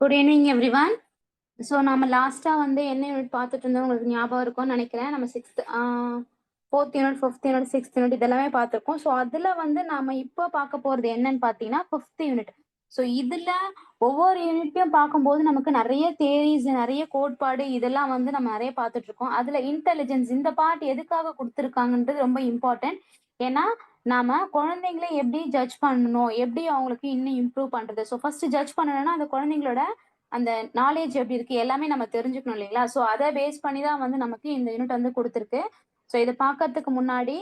Good evening everyone so நம்ம லாஸ்ட்டாக வந்து என்ன யூனிட் பார்த்துட்டு இருந்தோம்? உங்களுக்கு ஞாபகம் இருக்கும்னு நினைக்கிறேன். நம்ம sixth fourth unit fifth unit sixth unit இதெல்லாமே பார்த்துருக்கோம். ஸோ அதில் வந்து நாம இப்போ பார்க்க போறது என்னன்னு பார்த்தீங்கன்னா ஃபிஃப்த் யூனிட் ஸோ இதில் ஒவ்வொரு யூனிட்டையும் பார்க்கும்போது நமக்கு நிறைய தேரிஸ் நிறைய கோட்பாடு இதெல்லாம் வந்து நம்ம நிறைய பார்த்துட்டு இருக்கோம். இன்டெலிஜென்ஸ் இந்த பார்ட் எதுக்காக கொடுத்துருக்காங்கன்றது ரொம்ப இம்பார்ட்டன்ட் ஏன்னா நாம குழந்தைங்களை எப்படி ஜட்ஜ் பண்ணணும்? எப்படி அவங்களுக்கு இன்னும் இம்ப்ரூவ் பண்றது? ஸோ ஃபர்ஸ்ட் ஜட்ஜ் பண்ணணும்னா அந்த குழந்தைங்களோட அந்த நாலேஜ் எப்படி இருக்கு எல்லாமே நம்ம தெரிஞ்சுக்கணும் இல்லைங்களா? ஸோ அதை பேஸ் பண்ணி தான் வந்து நமக்கு இந்த யூனிட் வந்து கொடுத்துருக்கு. ஸோ இதை பார்க்கறதுக்கு முன்னாடி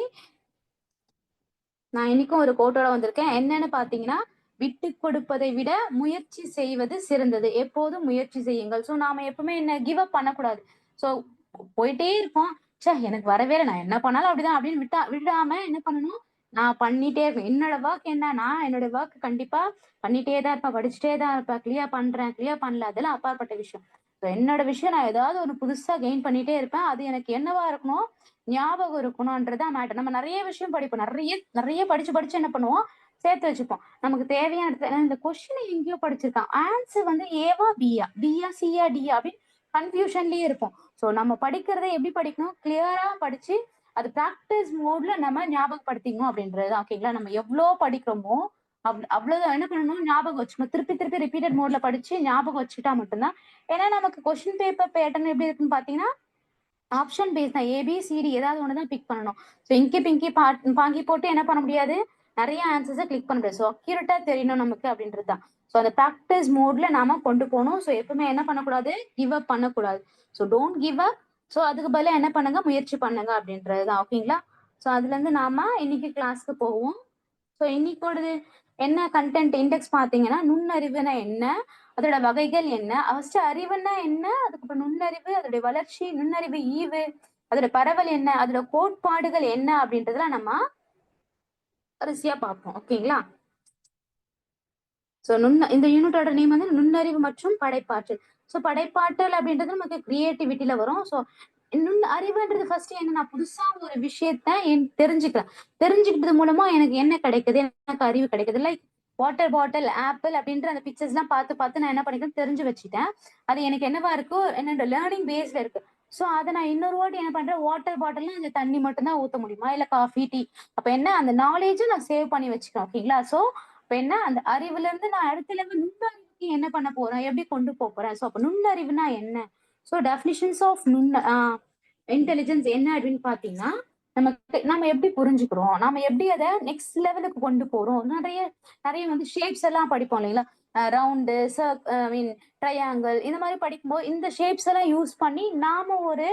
நான் இன்னைக்கும் ஒரு கோட்டோட வந்திருக்கேன். என்னன்னு பார்த்தீங்கன்னா விட்டு கொடுப்பதை விட முயற்சி செய்வது சிறந்தது. எப்போதும் முயற்சி செய்யுங்கள். ஸோ நாம எப்பவுமே என்ன கிவ் அப் பண்ணக்கூடாது. ஸோ போயிட்டே இருப்போம் சே எனக்கு வரவே இல்லை நான் என்ன பண்ணாலும் அப்படிதான் அப்படின்னு விட்டா விடாம என்ன பண்ணணும்? நான் பண்ணிட்டே இருப்பேன். என்னோட ஒர்க் என்ன நான் என்னோட ஒர்க் கண்டிப்பா பண்ணிட்டே தான் இருப்பேன் படிச்சுட்டே தான் இருப்பேன் கிளியர் பண்றேன் கிளியர் பண்ணல அதெல்லாம் அப்பாற்பட்ட விஷயம். ஸோ என்னோட விஷயம் நான் ஏதாவது ஒரு புதுசா கெயின் பண்ணிட்டே இருப்பேன். அது எனக்கு என்னவா இருக்கணும் ஞாபகம் இருக்கணும்ன்றதா மேட்டர் நம்ம நிறைய விஷயம் படிப்போம். நிறைய நிறைய படிச்சு படிச்சு என்ன பண்ணுவோம்? சேர்த்து வச்சுப்போம். நமக்கு தேவையான இடத்துல இந்த கொஸ்டின் எங்கேயோ படிச்சிருக்கான். ஆன்சர் வந்து ஏவா பியா பியா சியா டியா அப்படின்னு கன்ஃபியூஷன்லயே இருப்போம். ஸோ நம்ம படிக்கிறதை எப்படி படிக்கணும்? கிளியரா படிச்சு அது ப்ராக்டிஸ் மோட்ல நம்ம ஞாபகப்படுத்திக்கணும் அப்படின்றது தான் ஓகேங்களா நம்ம எவ்வளோ படிக்கிறோமோ அவ் அவ்வளவு என்ன பண்ணணும்? ஞாபகம் வச்சுக்கணும் திருப்பி திருப்பி ரிப்பீட்டட் மோட்ல படிச்சு ஞாபகம் வச்சுக்கிட்டா மட்டும்தான். ஏன்னா நமக்கு கொஸ்டின் பேப்பர் பேட்டர்ன் எப்படி இருக்குன்னு பாத்தீங்கன்னா ஆப்ஷன் பேஸ் தான். ஏபிசிடி ஏதாவது ஒன்று தான் பிக் பண்ணணும். ஸோ இங்கி பிங்கி பா பாங்கி போட்டு என்ன பண்ண முடியாது? நிறைய ஆன்சர்ஸை கிளிக் பண்ண முடியாது. ஸோ அக்யூரேட்டாக தெரியணும் நமக்கு அப்படின்றது தான். ஸோ அந்த ப்ராக்டிஸ் மோட்ல நாம கொண்டு போகணும். ஸோ எப்பவுமே என்ன பண்ணக்கூடாது? கிவ் அப் பண்ணக்கூடாது. So don't give up so அதுக்கு பதிலாக என்ன பண்ணுங்க? முயற்சி பண்ணுங்க அப்படின்றது தான். ஓகேங்களா ஸோ அதுல இருந்து நாம இன்னைக்கு கிளாஸ்க்கு போவோம். ஸோ இன்னைக்கோடது என்ன கண்டென்ட் இண்டெக்ஸ் பார்த்தீங்கன்னா நுண்ணறிவுனா என்ன? அதோட வகைகள் என்ன? ஃபர்ஸ்ட் அறிவுனா என்ன? அதுக்கப்புறம் நுண்ணறிவு அதோட வளர்ச்சி நுண்ணறிவு ஈவு அதோட பரவல் என்ன? அதோட கோட்பாடுகள் என்ன? அப்படின்றதுல நம்ம வரிசையா பார்ப்போம். ஓகேங்களா ஸோ நுண்ண இந்த யூனிட்டோட நேம் வந்து நுண்ணறிவு மற்றும் படைப்பாற்றல். ஸோ படைப்பாற்றல் அப்படின்றது நமக்கு கிரியேட்டிவிட்டியில வரும். ஸோ நுண் அறிவுன்றது ஃபர்ஸ்ட் என்ன நான் புதுசா ஒரு விஷயத்த என் தெரிஞ்சுக்கலாம். தெரிஞ்சுக்கிட்டது மூலமா எனக்கு என்ன கிடைக்குது? எனக்கு அறிவு கிடைக்குது. லைக் வாட்டர் பாட்டில் ஆப்பிள் அப்படின்ற அந்த பிக்சர்ஸ் எல்லாம் பார்த்து பார்த்து நான் என்ன பண்ணிக்கிறேன் தெரிஞ்சு வச்சுட்டேன். அது எனக்கு என்னவா இருக்கோ என்னோட லேர்னிங் பேஸ்ல இருக்கு. ஸோ அதை நான் இன்னொரு வாட்டி என்ன பண்றேன்? வாட்டர் பாட்டில்ல அந்த தண்ணி மட்டும் தான் ஊற்ற முடியுமா? இல்ல காஃபி டீ அப்ப என்ன? அந்த நாலேஜும் நான் சேவ் பண்ணி வச்சுக்கிறேன் ஓகேங்களா ஸோ இப்ப என்ன? அந்த அறிவுல இருந்து நான் அடுத்த லெவல் என்ன பண்ண போறேன் எப்படி கொண்டு போக போறேன் ஸோ அப்ப நுண்ணறிவுனா என்ன? ஸோ டெஃபினிஷன்ஸ் ஆஃப் நுண்ண இன்டெலிஜென்ஸ் என்ன அப்படின்னு பாத்தீங்கன்னா நமக்கு நம்ம எப்படி புரிஞ்சுக்கிறோம்? நம்ம எப்படி அதை நெக்ஸ்ட் லெவலுக்கு கொண்டு போறோம்? நிறைய நிறைய வந்து ஷேப்ஸ் எல்லாம் படிப்போம் இல்லைங்களா? Round sir I mean triangle இந்த மாதிரி படிக்கும்போது இந்த ஷேப்ஸ் எல்லாம் யூஸ் பண்ணி நாம ஒரு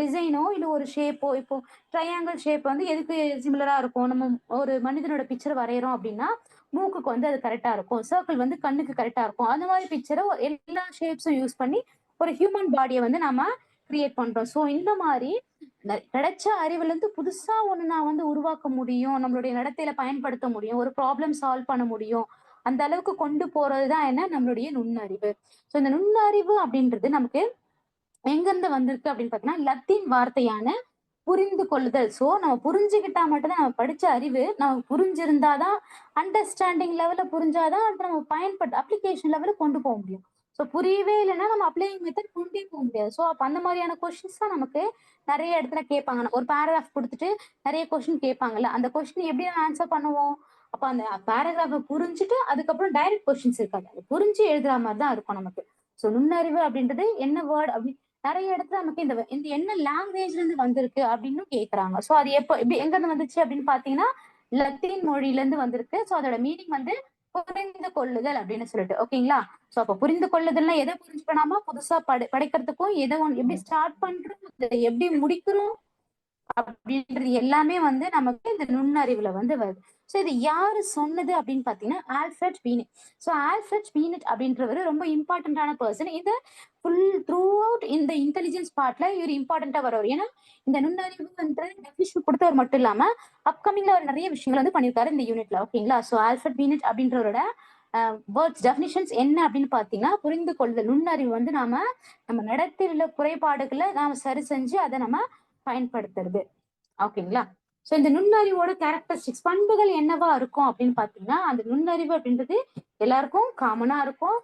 டிசைனோ இல்லை ஒரு ஷேப்போ இப்போ ட்ரையாங்கிள் ஷேப் வந்து எதுக்கு சிமிலரா இருக்கும்? நம்ம ஒரு மனிதனோட பிக்சர் வரைகிறோம் அப்படின்னா மூக்குக்கு வந்து அது கரெக்டா இருக்கும். சர்க்கிள் வந்து கண்ணுக்கு கரெக்டா இருக்கும். அந்த மாதிரி பிக்சரை எல்லா ஷேப்ஸும் யூஸ் பண்ணி ஒரு ஹியூமன் பாடியை வந்து நம்ம கிரியேட் பண்றோம். ஸோ இந்த மாதிரி கிடைச்ச அறிவுல இருந்து புதுசா ஒண்ணு நான் வந்து உருவாக்க முடியும். நம்மளுடைய நடத்தையில பயன்படுத்த முடியும். ஒரு ப்ராப்ளம் சால்வ் பண்ண முடியும். அந்த அளவுக்கு கொண்டு போறதுதான் என்ன? நம்மளுடைய நுண்ணறிவு. ஸோ இந்த நுண்ணறிவு அப்படின்றது நமக்கு எங்கிருந்து வந்திருக்கு அப்படின்னு பார்த்தீங்கன்னா லத்தீன் வார்த்தையான புரிந்து கொள்ளுதல் ஸோ நம்ம புரிஞ்சுக்கிட்டா மட்டும்தான் நம்ம படிச்ச அறிவு நம்ம புரிஞ்சிருந்தாதான் அண்டர்ஸ்டாண்டிங் லெவலில் புரிஞ்சாதான் அது நம்ம பயன்படுத்த அப்ளிகேஷன் லெவலில் கொண்டு போக முடியும். ஸோ புரியவே இல்லைன்னா நம்ம அப்ளைங் மெத்தட் கொண்டே போக முடியாது. ஸோ அப்போ அந்த மாதிரியான கொஸ்டின்ஸ் தான் நமக்கு நிறைய இடத்துல கேட்பாங்க. ஒரு பேராகிராஃப் கொடுத்துட்டு நிறைய கொஷின் கேட்பாங்கல்ல அந்த கொஷின் எப்படி நம்ம ஆன்சர் பண்ணுவோம்? அப்போ அந்த பேராகிராஃபை புரிஞ்சுட்டு அதுக்கப்புறம் டைரக்ட் கொஷின்ஸ் இருக்காது. அது புரிஞ்சு எழுதுற மாதிரி தான் இருக்கும் நமக்கு. ஸோ நுண்ணறிவு அப்படின்றது என்ன வேர்ட் அப்படி நிறைய இடத்துல நமக்கு இந்த இந்த என்ன லாங்குவேஜ்ல இருந்து வந்திருக்கு அப்படின்னு கேட்கறாங்க சோ அது எப்போ எப்படி எங்க இருந்து வந்துச்சு அப்படின்னு பாத்தீங்கன்னா லத்தீன் மொழியில இருந்து வந்திருக்கு. சோ அதோட மீனிங் வந்து புரிந்து கொள்ளுதல் அப்படின்னு சொல்லிட்டு. ஓகேங்களா சோ அப்ப புரிந்து கொள்ளுதல்னா எதை புரிஞ்சுக்கணாமா புதுசா படை படைக்கிறதுக்கும் எதை எப்படி ஸ்டார்ட் பண்றோம்? எப்படி முடிக்கிறோம்? அப்படின்றது எல்லாமே வந்து நமக்கு இந்த நுண்ணறிவுல வந்து வருது. ஸோ இது யாரு சொன்னது அப்படின்னு பாத்தீங்கன்னா Alfred Binet so Alfred Binet அப்படின்றவர் ரொம்ப இம்பார்ட்டண்டான பர்சன் இது ஃபுல் த்ரூ அவுட் இந்த இன்டெலிஜென்ஸ் பார்ட்ல இவர் இம்பார்ட்டண்டா வருவார். ஏன்னா இந்த நுண்ணறிவுன்ற டெஃபினிஷன் கொடுத்தவர் மட்டும் இல்லாம அப்கமிங்ல அவர் நிறைய விஷயங்கள் வந்து பண்ணியிருக்காரு இந்த யூனிட்ல ஓகேங்களா ஸோ ஆல்ஃபர்ட் பீனட் அப்படின்றவரோட வேர்ட்ஸ் டெஃபினிஷன்ஸ் என்ன அப்படின்னு பாத்தீங்கன்னா புரிந்து கொள்ளுதல் நுண்ணறிவு வந்து நாம நம்ம நடத்தையில குறைபாடுகளை நாம சரி செஞ்சு அதை நம்ம பயன்படுத்துறது. ஓகேங்களா ஸோ இந்த நுண்ணறிவோட கேரக்டரிஸ்டிக்ஸ் பண்புகள் என்னவா இருக்கும் அப்படின்னு பாத்தீங்கன்னா அந்த நுண்ணறிவு அப்படின்றது எல்லாருக்கும் காமனா இருக்கும்.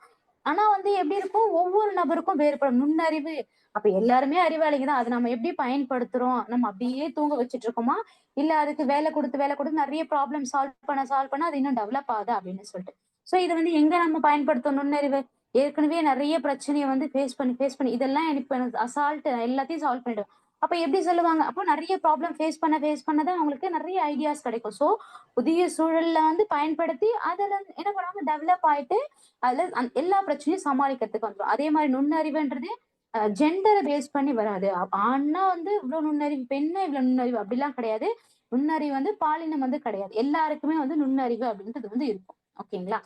ஆனா வந்து எப்படி இருக்கும்? ஒவ்வொரு நபருக்கும் வேறுபடும் நுண்ணறிவு. அப்ப எல்லாருமே அறிவாளிங்க தான். அதை நம்ம எப்படி பயன்படுத்துறோம்? நம்ம அப்படியே தூங்க வச்சிட்டு இருக்கோமா? இல்ல அதுக்கு வேலை கொடுத்து வேலை கொடுத்து நிறைய ப்ராப்ளம் சால்வ் பண்ண சால்வ் பண்ண அது இன்னும் டெவலப் ஆகுது அப்படின்னு சொல்லிட்டு. சோ இதை வந்து எங்க நம்ம பயன்படுத்தும் நுண்ணறிவு? ஏற்கனவே நிறைய பிரச்சனையை வந்து ஃபேஸ் பண்ணி ஃபேஸ் பண்ணி இதெல்லாம் எனக்கு அசால்ட் எல்லாத்தையும் சால்வ் பண்ணிடும். அப்ப எப்படி சொல்லுவாங்க? அப்போ நிறைய ப்ராப்ளம் ஃபேஸ் பண்ண ஃபேஸ் பண்ணதான் அவங்களுக்கு நிறைய ஐடியாஸ் கிடைக்கும். சோ புதிய சூழல்ல வந்து பயன்படுத்தி அதுல என்ன பண்ணுவாங்க? டெவலப் ஆயிட்டு அதுல எல்லா பிரச்சனையும் சமாளிக்கிறதுக்கு வந்துடும் அதே மாதிரி நுண்ணறிவுன்றது ஜெண்டரை பேஸ் பண்ணி வராது. அ- ஆண்னா வந்து இவ்வளவு நுண்ணறிவு பெண்ணா இவ்வளவு நுண்ணறிவு அப்படிலாம் கிடையாது. நுண்ணறிவு வந்து பாலினம் வந்து கிடையாது. எல்லாருக்குமே வந்து நுண்ணறிவு அப்படின்றது வந்து இருக்கும். ஓகேங்களா?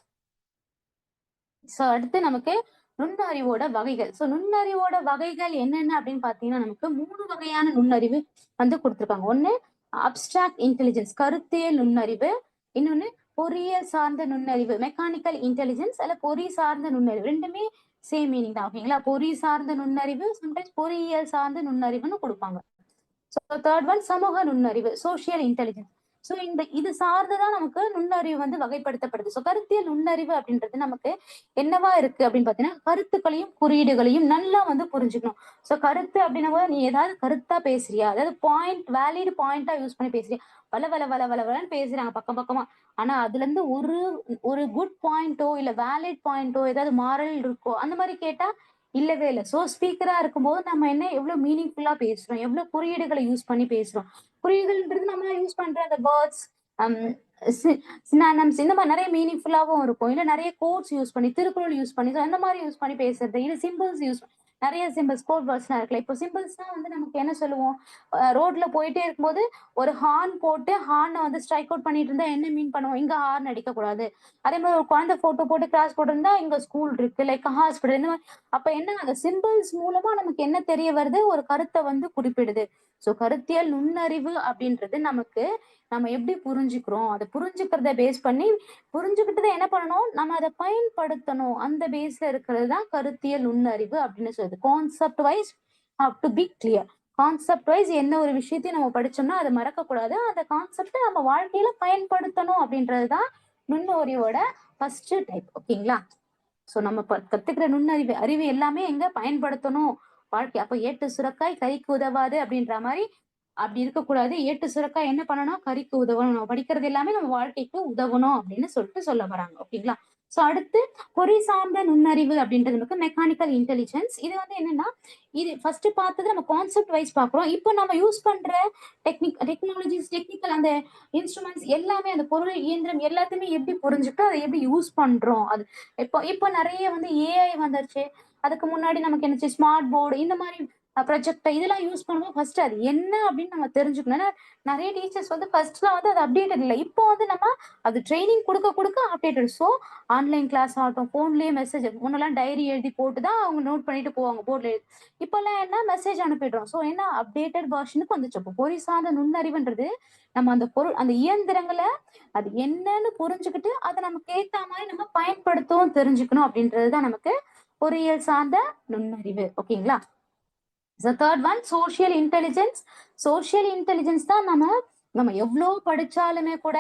சோ அடுத்து நமக்கு நுண்ணறிவோட வகைகள். சோ நுண்ணறிவோட வகைகள் என்னென்ன அப்படின்னு பாத்தீங்கன்னா நமக்கு மூணு வகையான நுண்ணறிவு வந்து கொடுத்துருக்காங்க. ஒண்ணு அப்டிராக்ட் இன்டெலிஜென்ஸ் கருத்தியல் நுண்ணறிவு. இன்னொன்னு பொறியியல் சார்ந்த நுண்ணறிவு மெக்கானிக்கல் இன்டெலிஜென்ஸ் அல்ல பொறி சார்ந்த நுண்ணறிவு. ரெண்டுமே சேம் மீனிங் தான். ஓகேங்களா? பொறி சார்ந்த நுண்ணறிவு சம்டைம்ஸ் பொறியியல் சார்ந்த நுண்ணறிவுன்னு கொடுப்பாங்க. ஸோ தேர்ட் ஒன் சமூக நுண்ணறிவு சோஷியல் இன்டெலிஜென்ஸ் சோ இந்த இது சார்ந்துதான் நமக்கு நுண்ணறிவு வந்து வகைப்படுத்தப்படுது. ஸோ கருத்தியல் நுண்ணறிவு அப்படின்றது நமக்கு என்னவா இருக்கு அப்படின்னு பாத்தீங்கன்னா கருத்துக்களையும் குறியீடுகளையும் நல்லா வந்து புரிஞ்சுக்கணும். சோ கருத்து அப்படின்னா நீ ஏதாவது கருத்தா பேசுறியா? அதாவது பாயிண்ட் வேலிடு பாயிண்டா யூஸ் பண்ணி பேசுறியா? வள வள வள வள வலன்னு பேசுறாங்க பக்கம் பக்கமா. ஆனா அதுல இருந்து ஒரு ஒரு குட் பாயிண்டோ இல்ல வேலிட் பாயிண்டோ ஏதாவது மாரல் இருக்கோ அந்த மாதிரி கேட்டா இல்லவே இல்லை. சோ ஸ்பீக்கரா இருக்கும்போது நம்ம என்ன எவ்வளவு மீனிங்ஃபுல்லா பேசுறோம்? எவ்வளவு குறியீடுகளை யூஸ் பண்ணி பேசுறோம்? குறியீடுன்றது நம்ம யூஸ் பண்ற அந்த வேர்ட்ஸ் சினானம்ஸ் um, இந்த மாதிரி நிறைய மீனிங்ஃபுல்லாகவும் இருக்கும். இல்ல நிறைய கோட்ஸ் யூஸ் பண்ணி திருக்குறள் யூஸ் பண்ணி ஸோ அந்த மாதிரி யூஸ் பண்ணி பேசுறது இல்ல சிம்பிள்ஸ் யூஸ் நிறைய சிம்பிள்ஸ் கோட் வேர்ட்ஸ்லாம் இருக்குல்ல. இப்போ சிம்பிள்ஸ்னா வந்து நமக்கு என்ன சொல்லுவோம்? ரோட்ல போயிட்டே இருக்கும்போது ஒரு ஹார்ன் போட்டு ஹார்னை வந்து ஸ்ட்ரைக் அவுட் பண்ணிட்டு இருந்தா என்ன மீன் பண்ணுவோம்? இங்க ஹார்ன் அடிக்க கூடாது அதே மாதிரி ஒரு குழந்தை போட்டோ போட்டு கிளாஸ் போட்டிருந்தா இங்க ஸ்கூல் இருக்கு. லைக் ஹாஸ்பிட்டல் இந்த மாதிரி. அப்ப என்ன அந்த சிம்பிள்ஸ் மூலமா நமக்கு என்ன தெரிய வருது? ஒரு கருத்தை வந்து குறிப்பிடுது. சோ கருத்தியல் நுண்ணறிவு அப்படின்றது நமக்கு நம்ம எப்படி புரிஞ்சுக்கிறோம்? அதை புரிஞ்சுக்கிறத பேஸ் பண்ணி புரிஞ்சுக்கிட்டதை என்ன பண்ணணும்? நம்ம அதை பயன்படுத்தணும். அந்த பேஸ்ல இருக்கிறது தான் கருத்தியல் நுண்ணறிவு அப்படின்னு சொல்லுது concept wise how to be clear concept wise என்ன ஒரு விஷயத்தையும் நம்ம படிச்சோம்னா அதை மறக்க கூடாது அந்த கான்செப்டை நம்ம வாழ்க்கையில பயன்படுத்தணும் அப்படின்றது தான் நுண்ணறிவோட ஃபர்ஸ்ட் டைப் ஓகேங்களா சோ நம்ம கத்துக்கிற நுண்ணறிவு அறிவு எல்லாமே எங்க பயன்படுத்தணும்? வாழ்க்கை. அப்ப ஏட்டு சுரக்காய் கைக்கு உதவாது அப்படின்ற மாதிரி அப்படி இருக்கக்கூடாது. ஏட்டு சுரக்காய் என்ன பண்ணணும்? கறிக்கு உதவணும். நம்ம படிக்கிறது எல்லாமே நம்ம வாழ்க்கைக்கு உதவணும் அப்படின்னு சொல்லிட்டு சொல்ல வராங்க. ஓகேங்களா? சோ அடுத்து பொறி சார்ந்த நுண்ணறிவு அப்படின்றது நமக்கு மெக்கானிக்கல் இன்டெலிஜென்ஸ் இது வந்து என்னன்னா இது ஃபர்ஸ்ட் பார்த்தது நம்ம கான்செப்ட் வைஸ் பாக்குறோம் இப்போ நம்ம யூஸ் பண்ற டெக்னிக் டெக்னாலஜிஸ் டெக்னிக்கல் அந்த இன்ஸ்ட்ருமெண்ட்ஸ் எல்லாமே அந்த பொருள் இயந்திரம் எல்லாத்தையுமே எப்படி புரிஞ்சுக்கிட்டு அதை எப்படி யூஸ் பண்றோம்? அது இப்போ இப்போ நிறைய வந்து ஏஐ வந்துருச்சு. அதுக்கு முன்னாடி நமக்கு என்னச்சு ஸ்மார்ட் போர்டு இந்த மாதிரி ப்ரொஜெக்டர் இதெல்லாம் யூஸ் பண்ணும்போது ஃபர்ஸ்ட் அது என்ன அப்படின்னு நம்ம தெரிஞ்சுக்கணும். நிறைய டீச்சர்ஸ் வந்து ஃபர்ஸ்ட்லாம் வந்து அது அப்டேட்டட் இல்லை. இப்போ வந்து நம்ம அது ட்ரைனிங் கொடுக்க கொடுக்க அப்டேட்டட் ஸோ ஆன்லைன் கிளாஸ் ஆகட்டும் ஃபோன்லேயே மெசேஜ் முன்னெல்லாம் டைரி எழுதி போட்டு தான் அவங்க நோட் பண்ணிட்டு போவாங்க போர்டில் எழுதி இப்போல்லாம் என்ன மெசேஜ் அனுப்பிடுறோம். ஸோ என்ன அப்டேட்டட் வெர்ஷனுக்கு வந்துச்சு. இப்போ பொறி சார்ந்த நுண்ணறிவுன்றது நம்ம அந்த பொருள் அந்த இயந்திரங்களை அது என்னன்னு புரிஞ்சுக்கிட்டு அதை நமக்கு ஏற்ற மாதிரி நம்ம பயன்படுத்தவும் தெரிஞ்சுக்கணும் அப்படின்றது தான் நமக்கு பொறியியல் சார்ந்த நுண்ணறிவு ஓகேங்களா? Third one social intelligence social intelligence தான் நம்ம நம்ம எவ்வளோ படிச்சாலுமே கூட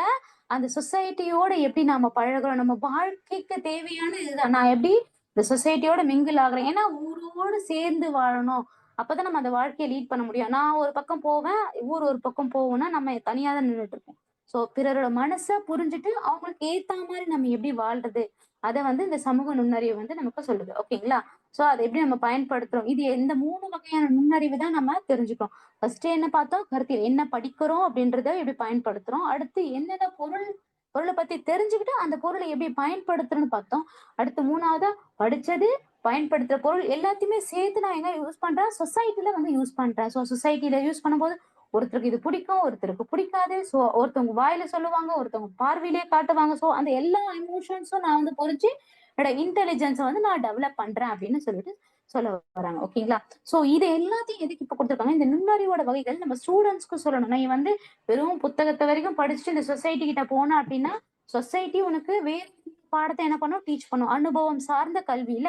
அந்த சொசைட்டியோட எப்படி நாம பழகுறோம் நம்ம வாழ்க்கைக்கு தேவையான இதுதான். நான் எப்படி இந்த சொசைட்டியோட மிங்கிள் ஆகுறேன்? ஏன்னா ஊரோடு சேர்ந்து வாழணும். அப்பதான் நம்ம அந்த வாழ்க்கையை லீட் பண்ண முடியும். நான் ஒரு பக்கம் போவேன் ஊர் ஒரு பக்கம் போவோம்னா நம்ம தனியா தான் நின்றுட்டு இருப்போம். சோ பிறரோட மனசை புரிஞ்சுட்டு அவங்களுக்கு ஏத்த மாதிரி நம்ம எப்படி வாழ்றது? அதை வந்து இந்த சமூக நுண்ணறிவு வந்து நமக்கு சொல்லுது. ஓகேங்களா? சோ அதை எப்படி நம்ம பயன்படுத்துறோம்? இது இந்த மூணு வகையான நுண்ணறிவு தான் நம்ம தெரிஞ்சுக்கிறோம். ஃபர்ஸ்ட் என்ன பார்த்தோம்? கருத்தியல். என்ன படிக்கிறோம் அப்படின்றத எப்படி பயன்படுத்துறோம்? அடுத்து என்னென்ன பொருள் பொருளை பத்தி தெரிஞ்சுக்கிட்டு அந்த பொருளை எப்படி பயன்படுத்துறோம்னு பார்த்தோம். அடுத்து மூணாவதா? படிச்சது பயன்படுத்துற பொருள் எல்லாத்தையுமே சேர்த்து நான் எங்க யூஸ் பண்றேன்? சொசைட்டில வந்து யூஸ் பண்றேன். ஸோ சொசைட்டில யூஸ் பண்ணும்போது ஒருத்தருக்கு இது பிடிக்கும் ஒருத்தருக்கு பிடிக்காது. ஸோ ஒருத்தவங்க வாயில சொல்லுவாங்க ஒருத்தவங்க பார்வையிலே காட்டுவாங்க. ஸோ அந்த எல்லா எமோஷன்ஸும் நான் வந்து புரிஞ்சு என்னோட இன்டெலிஜென்ஸை வந்து நான் டெவலப் பண்றேன் அப்படின்னு சொல்லிட்டு சொல்ல வராங்க. ஓகேங்களா சோ இது எல்லாத்தையும் எதுக்கு இப்ப கொடுத்துருக்காங்க? இந்த நுண்ணறிவோட வகைகள் நம்ம ஸ்டூடெண்ட்ஸ்க்கு சொல்லணும். நீ வந்து வெறும் புத்தகத்தை வரைக்கும் படிச்சுட்டு இந்த சொசைட்டி கிட்ட போனா அப்படின்னா சொசைட்டி உனக்கு வேறு பாடத்தை என்ன பண்ணும்? டீச் பண்ணும். அனுபவம் சார்ந்த கல்வியில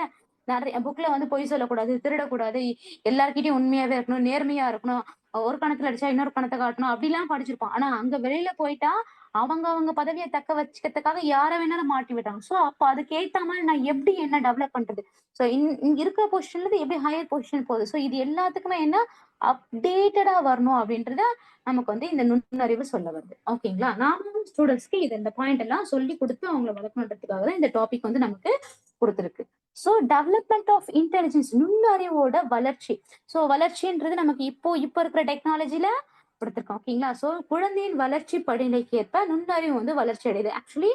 நிறைய புக்ல வந்து பொய் சொல்லக்கூடாது திருடக்கூடாது. எல்லார்கிட்டயும் உண்மையாவே இருக்கணும் நேர்மையா இருக்கணும். ஒரு கணத்துல அடிச்சா இன்னொரு கணத்தை காட்டணும். அப்படிலாம் படிச்சிருப்போம் ஆனா அங்க வெளியில போயிட்டா அவங்க அவங்க பதவியை தக்க வச்சுக்கிறதுக்காக யார வேணாலும் மாட்டி விட்டாங்க சோ அப்ப அதுக்கு ஏத்த மாதிரி நான் எப்படி என்ன டெவலப் பண்றது? சோ இங்க இருக்கிற பொசிஷன்ல இருந்து எப்படி ஹையர் பொசிஷன் போகுது? சோ இது எல்லாத்துக்குமே என்ன அப்டேட்டடா வரணும் அப்படின்றத நமக்கு வந்து இந்த நுண்ணறிவு சொல்ல வருது. ஓகேங்களா நானும் ஸ்டூடெண்ட்ஸ்க்கு இது இந்த பாயிண்ட் எல்லாம் சொல்லி கொடுத்து அவங்களை வளர்க்கணுன்றதுக்காக தான் இந்த டாபிக் வந்து நமக்கு கொடுத்துருக்கு. ஸோ டெவலப்மெண்ட் ஆஃப் இன்டெலிஜென்ஸ் நுண்ணறிவோட வளர்ச்சி. ஸோ வளர்ச்சின்றது நமக்கு இப்போ இப்போ இருக்கிற டெக்னாலஜியில கொடுத்துருக்கோம் ஓகேங்களா ஸோ குழந்தையின் வளர்ச்சி படிநிலைக்கு ஏற்ப நுண்ணறிவு வந்து வளர்ச்சி அடையுது. ஆக்சுவலி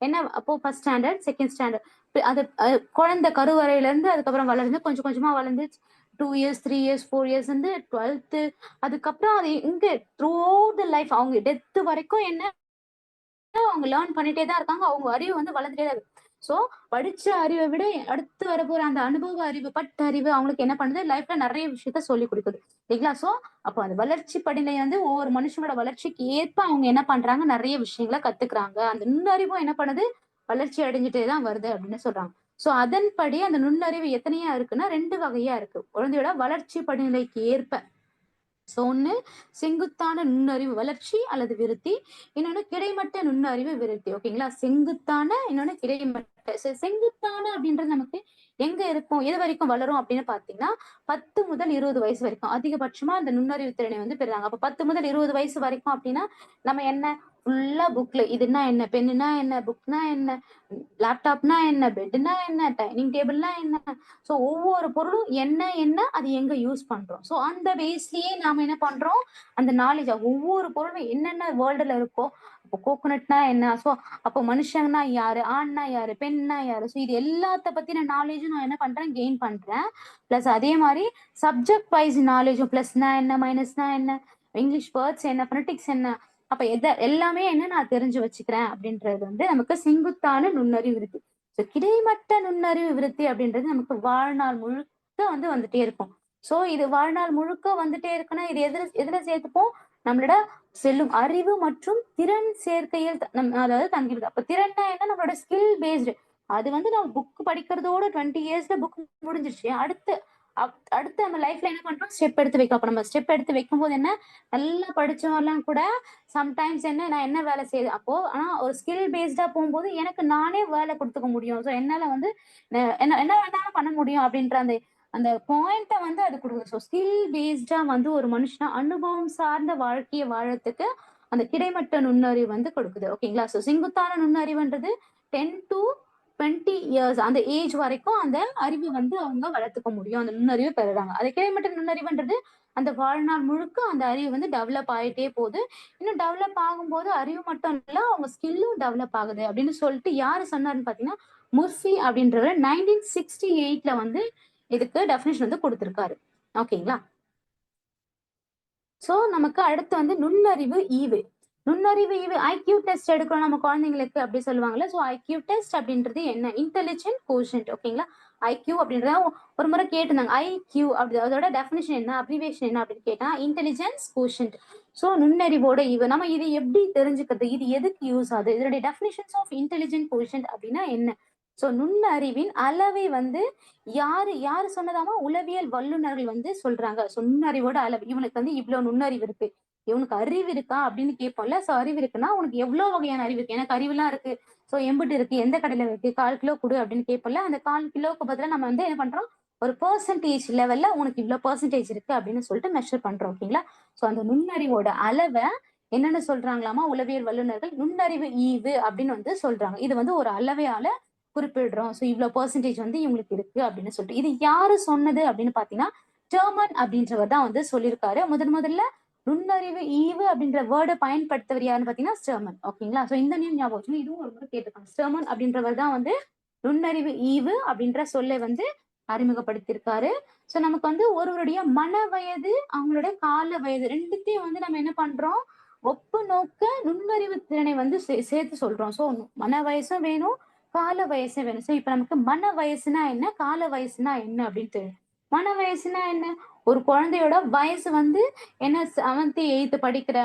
என்ன அப்போ ஃபர்ஸ்ட் ஸ்டாண்டர்ட் செகண்ட் ஸ்டாண்டர்ட் அது அது குழந்தை கருவறையில இருந்து அதுக்கப்புறம் வளர்ந்து கொஞ்சம் கொஞ்சமா வளர்ந்து two years three years four years வந்து டுவெல்த்து அதுக்கப்புறம் அது இங்க த்ரூ த லைஃப் அவங்க டெத்து வரைக்கும் என்ன அவங்க லேர்ன் பண்ணிட்டே தான் இருக்காங்க. அவங்க அறிவு வந்து வளர்ந்துட்டே தான் இருக்கு. சோ படிச்ச அறிவை விட அடுத்து வரப்போற அந்த அனுபவ அறிவு பட்ட அறிவு அவங்களுக்கு என்ன பண்ணுது? லைஃப்ல நிறைய விஷயத்த சொல்லி கொடுக்குது. இல்லைங்களா? சோ அப்போ அந்த வளர்ச்சி படிநிலை வந்து ஒவ்வொரு மனுஷனோட வளர்ச்சிக்கு ஏற்ப அவங்க என்ன பண்றாங்க? நிறைய விஷயங்களை கத்துக்கிறாங்க. அந்த நுண்ணறிவும் என்ன பண்ணுது? வளர்ச்சி அடைஞ்சிட்டே தான் வருது அப்படின்னு சொல்றாங்க. சோ அதன்படி அந்த நுண்ணறிவு எத்தனையா இருக்குன்னா ரெண்டு வகையா இருக்கு. குழந்தையோட வளர்ச்சி படிநிலைக்கு ஏற்ப. சோ ஒண்ணு செங்குத்தான நுண்ணறிவு வளர்ச்சி அல்லது விருத்தி. இன்னொன்னு கிடைமட்ட நுண்ணறிவு விருத்தி. ஓகேங்களா செங்குத்தான இன்னொன்னு கிடைமட்ட. செங்குத்தான அப்படின்றது நமக்கு எங்க இருக்கும்? எது வரைக்கும் வளரும் அப்படின்னு பாத்தீங்கன்னா பத்து முதல் இருபது வயசு வரைக்கும். அதிகபட்சமா அந்த நுண்ணறிவு திறனை வந்து பெறுறாங்க. அப்ப பத்து முதல் இருபது வயசு வரைக்கும் அப்படின்னா நம்ம என்ன? ஃபுல்லா புக்ல இதுனா என்ன? பென்னுனா என்ன? புக்னா என்ன? லேப்டாப்னா என்ன? பெட்னா என்ன? டைனிங் டேபிள்னா என்ன? ஸோ ஒவ்வொரு பொருளும் என்ன என்ன அது எங்க யூஸ் பண்றோம். ஸோ அந்த பேஸ்லயே நாம என்ன பண்றோம்? அந்த நாலேஜ் ஒவ்வொரு பொருளும் என்னென்ன வேர்ல்டுல இருக்கோ அப்போ கோகோனட்னா என்ன? ஸோ அப்போ மனுஷங்கன்னா யாரு? ஆண்னா யாரு? பெண்ணா யாரு? ஸோ இது எல்லாத்த பத்தின நாலேஜும் நான் என்ன பண்றேன்? கெயின் பண்றேன். பிளஸ் அதே மாதிரி சப்ஜெக்ட் வைஸ் நாலேஜும் பிளஸ்னா என்ன? மைனஸ்னா என்ன? இங்கிலீஷ் வேர்ட்ஸ் என்ன? ஃபனட்டிக்ஸ் என்ன? அப்ப எத எல்லாமே என்ன நான் தெரிஞ்சு வச்சுக்கிறேன் அப்படின்றது வந்து நமக்கு செங்குத்தான நுண்ணறிவு விருத்தி ஸோ கிடைமட்ட நுண்ணறிவு விருத்தி அப்படின்றது நமக்கு வாழ்நாள் முழுக்க வந்து வந்துட்டே இருக்கும். சோ இது வாழ்நாள் முழுக்க வந்துட்டே இருக்குன்னா இது எதுல எதுல சேர்த்துப்போம். நம்மளோட செல்லும் அறிவு மற்றும் திறன் சேர்க்கையில் நம் அதாவது தங்கிடுது அப்ப திறன்னா என்ன? நம்மளோட ஸ்கில் பேஸ்டு அது வந்து நம்ம புக் படிக்கிறதோட டுவெண்ட்டி இயர்ஸ்ல புக் முடிஞ்சிருச்சு. அடுத்து அடுத்து நம்ம லைஃப்ல என்ன பண்றோம்? ஸ்டெப் எடுத்து வைக்க அப்ப நம்ம ஸ்டெப் எடுத்து வைக்கும் போது என்ன? நல்லா படிச்சவங்கலாம் கூட சம்டைம்ஸ் என்ன நான் என்ன வேலை செய்யுது அப்போ ஆனா ஒரு ஸ்கில் பேஸ்டா போகும்போது எனக்கு நானே வேலை கொடுத்துக்க முடியும். ஸோ என்னால வந்து என்ன என்ன வேணாலும் பண்ண முடியும் அப்படின்ற அந்த அந்த பாயிண்ட்டை வந்து அது கொடுக்குது ஸோ ஸ்கில் பேஸ்டா வந்து ஒரு மனுஷனா அனுபவம் சார்ந்த வாழ்க்கையை வாழறதுக்கு அந்த கிடைமட்ட நுண்ணறிவு வந்து கொடுக்குது. ஓகேங்களா ஸோ செங்குத்தான நுண்ணறிவுன்றது டென் டு டுவெண்ட்டி இயர்ஸ் அந்த ஏஜ் வரைக்கும் அந்த அறிவு வந்து அவங்க வளர்த்துக்க முடியும். அந்த நுண்ணறிவு பெறுறாங்க. அது கிடைமட்ட நுண்ணறிவுன்றது அந்த வாழ்நாள் முழுக்க அந்த அறிவு வந்து டெவலப் ஆயிட்டே போகுது. இன்னும் டெவலப் ஆகும்போது அறிவு மட்டும் இல்ல அவங்க ஸ்கில்லும் டெவலப் ஆகுது அப்படின்னு சொல்லிட்டு யாரு சொன்னாருன்னு பாத்தீங்கன்னா முர்ஃபி அப்படின்றவர் நைன்டீன் சிக்ஸ்டி எயிட்ல வந்து இதுக்கு டெஃபினேஷன் வந்து கொடுத்துருக்காரு. ஓகேங்களா சோ நமக்கு அடுத்து வந்து நுண்ணறிவு ஈவு. நுண்ணறிவு ஈவு ஐக்யூ டெஸ்ட் எடுக்கிறோம் நம்ம குழந்தைங்களுக்கு அப்படி சொல்லுவாங்கல்ல. ஸோ ஐக்யூ டெஸ்ட் அப்படின்றது என்ன? இன்டெலிஜென்ட் கோஷன்ட் ஓகேங்களா ஐக்யூ அப்படின்றத ஒரு முறை கேட்டிருந்தாங்க. ஐக்யூ அப்படி அதோட டெஃபினேஷன் என்ன? அப்ரிவேஷன் என்ன அப்படின்னு கேட்டா இன்டெலிஜென்ஸ் கோஷன்ட் ஸோ நுண்ணறிவோட இவ நம்ம இது எப்படி தெரிஞ்சுக்கிறது? இது எதுக்கு யூஸ் ஆகுது? இதனுடைய டெஃபினேஷன்ஸ் ஆஃப் இன்டெலிஜென்ட் கோஷன்ட் அப்படின்னா என்ன? ஸோ நுண்ணறிவின் அளவை வந்து யாரு யாரு சொன்னதாமோ உளவியல் வல்லுநர்கள் வந்து சொல்றாங்க. ஸோ நுண்ணறிவோட அளவு. இவனுக்கு வந்து இவ்வளவு நுண்ணறிவு இருக்கு. இவனுக்கு அறிவு இருக்கா அப்படின்னு கேட்போம்ல. சோ அறிவு இருக்குன்னா உனக்கு எவ்வளவு வகையான அறிவு இருக்கு? எனக்கு அறிவுலாம் இருக்கு. சோ எம்பிட்டு இருக்கு. எந்த கடையில இருக்கு? கால் கிலோ கொடு அப்படின்னு கேட்போம்ல. அந்த கால் கிலோக்கு பதிலாக நம்ம வந்து என்ன பண்றோம்? ஒரு பெர்சன்டேஜ் லெவல்ல உனக்கு இவ்வளவு பெர்சன்டேஜ் இருக்கு அப்படின்னு சொல்லிட்டு மெஷர் பண்றோம் ஓகேங்களா சோ அந்த நுண்ணறிவோட அளவை என்னென்ன சொல்றாங்களாமா? உளவியல் வல்லுநர்கள் நுண்ணறிவு ஈவு அப்படின்னு வந்து சொல்றாங்க. இது வந்து ஒரு அளவையால குறிப்பிடுறோம். ஸோ இவ்வளவு பெர்சன்டேஜ் வந்து இவங்களுக்கு இருக்கு அப்படின்னு சொல்லிட்டு. இது யாரு சொன்னது அப்படின்னு பாத்தீங்கன்னா டெர்மன் அப்படின்றவர் தான் வந்து சொல்லியிருக்காரு. முதன் முதல்ல நுண்ணறிவு ஈவு அப்படின்ற வேர்டை பயன்படுத்தவர் யாருன்னு பாத்தீங்கன்னா ஸ்டெர்மன் ஓகேங்களா சோ இந்த நேம் ஞாபகம் இதுவும் ஒரு முறை கேட்டிருக்காங்க ஸ்டெர்மன் அப்படின்றவர் தான் வந்து நுண்ணறிவு ஈவு அப்படின்ற சொல்லை வந்து அறிமுகப்படுத்தியிருக்காரு. சோ நமக்கு வந்து ஒருவருடைய மன வயது அவங்களுடைய கால வயது ரெண்டுத்தையும் வந்து நம்ம என்ன பண்றோம்? ஒப்பு நோக்க நுண்ணறிவு திறனை வந்து சேர்த்து சொல்றோம். சோ மன வயசும் வேணும் கால வயசும் வேணும். சோ இப்ப நமக்கு மன வயசுனா என்ன? கால வயசுனா என்ன அப்படின்னு தெரியும் மன வயசுனா என்ன? ஒரு குழந்தையோட வயசு வந்து என்ன செவன்த்து எயித்து படிக்கிற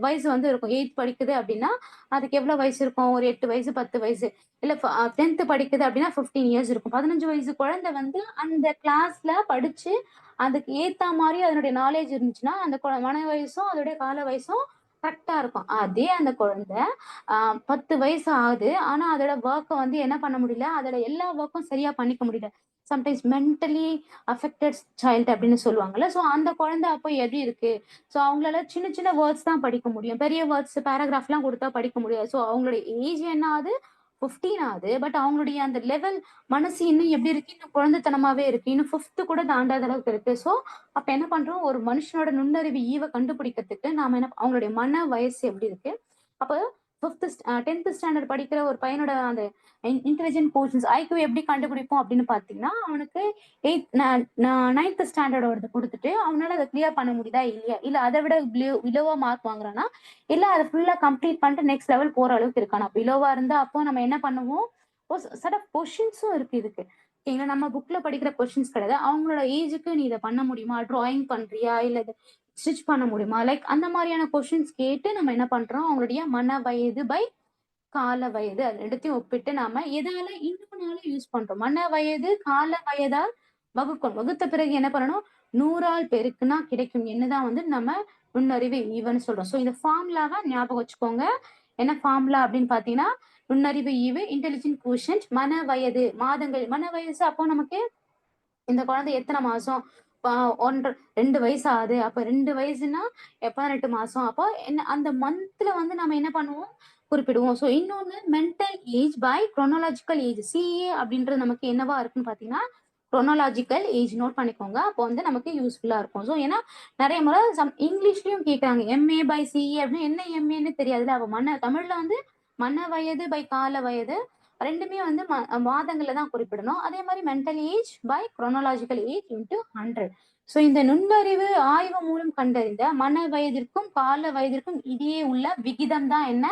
வயசு வந்து இருக்கும் எயித் படிக்குது அப்படின்னா அதுக்கு எவ்வளவு வயசு இருக்கும் ஒரு எட்டு வயசு பத்து வயசு இல்ல டென்த்து படிக்குது அப்படின்னா பிப்டீன் இயர்ஸ் இருக்கும் பதினஞ்சு வயசு குழந்தை வந்து அந்த கிளாஸ்ல படிச்சு அதுக்கு ஏத்த மாதிரி அதனுடைய நாலேஜ் இருந்துச்சுன்னா அந்த மன வயசும் அதோடைய கால வயசும் கரெக்டா இருக்கும். அதே அந்த குழந்தை பத்து வயசு ஆகுது. ஆனா அதோட ஒர்க்கை வந்து என்ன பண்ண முடியல, அதோட எல்லா ஒர்க்கும் சரியா பண்ணிக்க முடியல. சம்டைம்ஸ் மென்டலி அஃபெக்டட் சைல்ட் அப்படின்னு சொல்லுவாங்கல்ல. ஸோ அந்த குழந்தை அப்போ எப்படி இருக்கு? ஸோ அவங்களால சின்ன சின்ன வேர்ட்ஸ் தான் படிக்க முடியும். பெரிய வேர்ட்ஸ் பேராகிராஃப்லாம் கொடுத்தா படிக்க முடியாது. ஸோ அவங்களுடைய ஏஜ் என்ன ஆகுது? 15 ஆகுது. பட் அவங்களுடைய அந்த லெவல் மனசு இன்னும் எப்படி இருக்கு? இன்னும் குழந்தைத்தனமாவே இருக்கு. இன்னும் ஃபிஃப்த்து கூட தாண்டாத அளவுக்கு இருக்கு. ஸோ அப்ப என்ன பண்றோம்? ஒரு மனுஷனோட நுண்ணறிவு ஈவை கண்டுபிடிக்கிறதுக்கு நாம என்ன அவங்களுடைய மன வயசு எப்படி இருக்கு? அப்போ ஃபிஃப்த் டென்த் ஸ்டாண்டர்ட் படிக்கிற ஒரு பையனோட அந்த இன்டெலிஜென்ட் போர்ஷன்ஸ் ஐக்யூ எப்படி கண்டுபிடிப்போம் அப்படின்னு பார்த்தீங்கன்னா, அவனுக்கு 8 ந ந 9த் ஸ்டாண்டர்டோடது கொடுத்துட்டு அவனால அதை கிளியர் பண்ண முடியுதா? இல்லையா? இல்ல அதை விட பிலோ மார்க் வாங்குறானா? இல்லை அத ஃபுல்லா கம்ப்ளீட் பண்ணிட்டு நெக்ஸ்ட் லெவல் போற அளவுக்கு இருக்கானா? விலோவா இருந்தா அப்போ நம்ம என்ன பண்ணுவோம்? ஒரு ஆஃப் இருக்கு இதுக்கு. ஓகேங்களா? நம்ம புக்ல படிக்கிற கொஸ்டின்ஸ் கிடையாது. அவங்களோட ஏஜுக்கு நீ இத பண்ண முடியுமா? டிராயிங் பண்றியா? இல்ல ஸ்டிச் பண்ண முடியுமா? லைக் அந்த மாதிரியான கொஷின்ஸ் கேட்டு நம்ம என்ன பண்றோம்? அவங்களுடைய மன வயது பை கால வயது அது ரெண்டுத்தையும் ஒப்பிட்டு நாம எதால இன்னொன்னால யூஸ் பண்றோம். மன வயது, கால வயதால் வகுக்கணும். வகுத்த பிறகு என்ன பண்ணணும்? 100ஆல் பெருக்குனா கிடைக்கும் என்னதான் வந்து நம்ம நுண்ணறிவு ஈவன் சொல்றோம். ஸோ இந்த ஃபார்முலாவ ஞாபகம் வச்சுக்கோங்க. என்ன ஃபார்முலா அப்படின்னு பாத்தீங்கன்னா நுண்ணறிவு ஈவு, இன்டெலிஜென்ட் கோஷன்ட், மன வயது, மாதங்கள். மன வயசு அப்போ நமக்கு இந்த குழந்தை எத்தனை மாசம்? ஒன்று ரெண்டு வயசு ஆகுது. அப்ப ரெண்டு வயசுனா 18 மாசம். அப்போ என்ன அந்த மந்த்ல வந்து நம்ம என்ன பண்ணுவோம்? குறிப்பிடுவோம். ஸோ இன்னொன்னு mental age by chronological age. CA அப்படின்றது நமக்கு என்னவா இருக்குன்னு பார்த்தீங்கன்னா, குரோனாலஜிக்கல் ஏஜ் நோட் பண்ணிக்கோங்க. அப்போ வந்து நமக்கு யூஸ்ஃபுல்லா இருக்கும். ஸோ ஏன்னா நிறைய முறை சம் இங்கிலீஷ்லயும் கேட்கறாங்க. எம்ஏ பை சிஏ அப்படின்னு என்ன எம்ஏன்னு தெரியாதுல்ல. அப்ப மன தமிழ்ல வந்து மன வயது பை கால வயது ரெண்டுமே வந்து ம மாதங்கள்ல தான் குறிப்பிடணும். அதே மாதிரி mental age by chronological age into hundred so இந்த நுண்ணறிவு ஆய்வு மூலம் கண்டறிந்த மன வயதிற்கும், கால வயதிற்கும் இடையே உள்ள விகிதம் தான் என்ன?